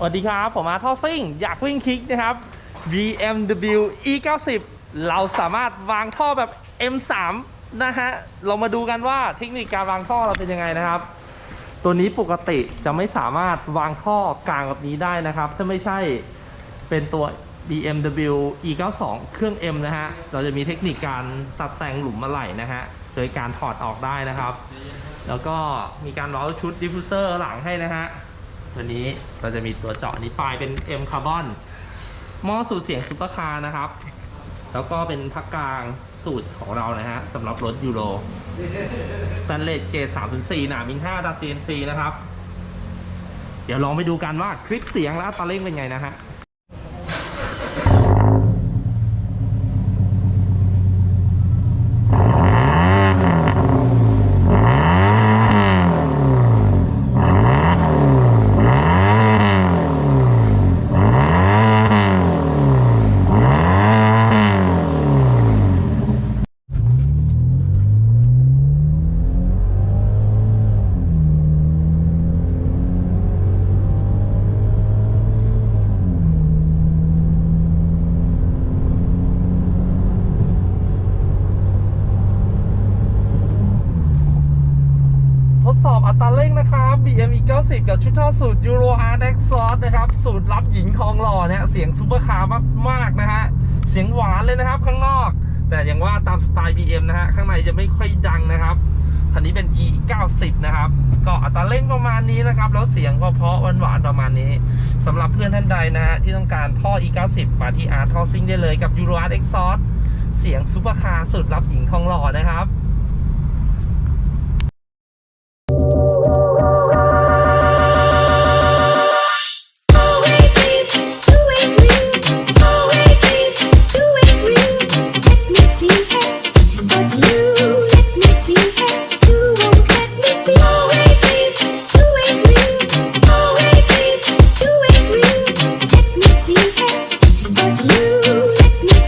สวัสดีครับ ผมอาร์ทอซิ่ง อยากวิ่งคลิกนะครับ BMW E90 เราสามารถวางท่อแบบ M3 นะฮะ เรามาดูกันว่าเทคนิคการวางท่อเราเป็นยังไงนะครับ ตัวนี้ปกติจะไม่สามารถวางท่อกลางแบบนี้ได้นะครับ ถ้าไม่ใช่เป็นตัว BMW E92 เครื่อง M นะฮะ เราจะมีเทคนิคการตัดแต่งหลุมอะไหล่นะฮะ โดยการถอดออกได้นะครับ แล้วก็มีการเว้าชุดดิฟฟิวเซอร์หลังให้นะฮะ ตัวนี้เราจะมีตัวเจาะนี้ปลายเป็น M คาร์บอนหม้อสูตรเสียงซุปเปอร์คาร์นะครับ แล้วก็เป็นพักกลางสูตรของเรานะฮะสำหรับรถยูโรสแตนเลสเกต3.4หนามิน5ดับ CNC นะครับ เดี๋ยวลองไปดูกันว่าคลิปเสียงและอัตราเร่งเป็นไงนะฮะ สอบอัตราเร่งนะครับ BM E 90 กับชุดท่อสูตร Euro R Exhaust นะครับ สูตรรับหญิงทองหล่อเนี่ยเสียงซูเปอร์คาร์มากๆนะฮะ เสียงหวานเลยนะครับข้างนอก แต่อย่างว่าตามสไตล์ BM นะฮะ ข้างในจะไม่ค่อยดังนะครับคันนี้เป็น E 90นะครับ ก็อัตราเร่งประมาณนี้นะครับ แล้วเสียงก็เพราะหวานๆประมาณนี้สำหรับเพื่อนท่านใดนะฮะที่ต้องการท่อ E 90มาที่ R ท่อซิงได้เลยกับ Euro R Exhaust เสียงซูเปอร์คาร์สุดรับหญิงทองหล่อนะครับ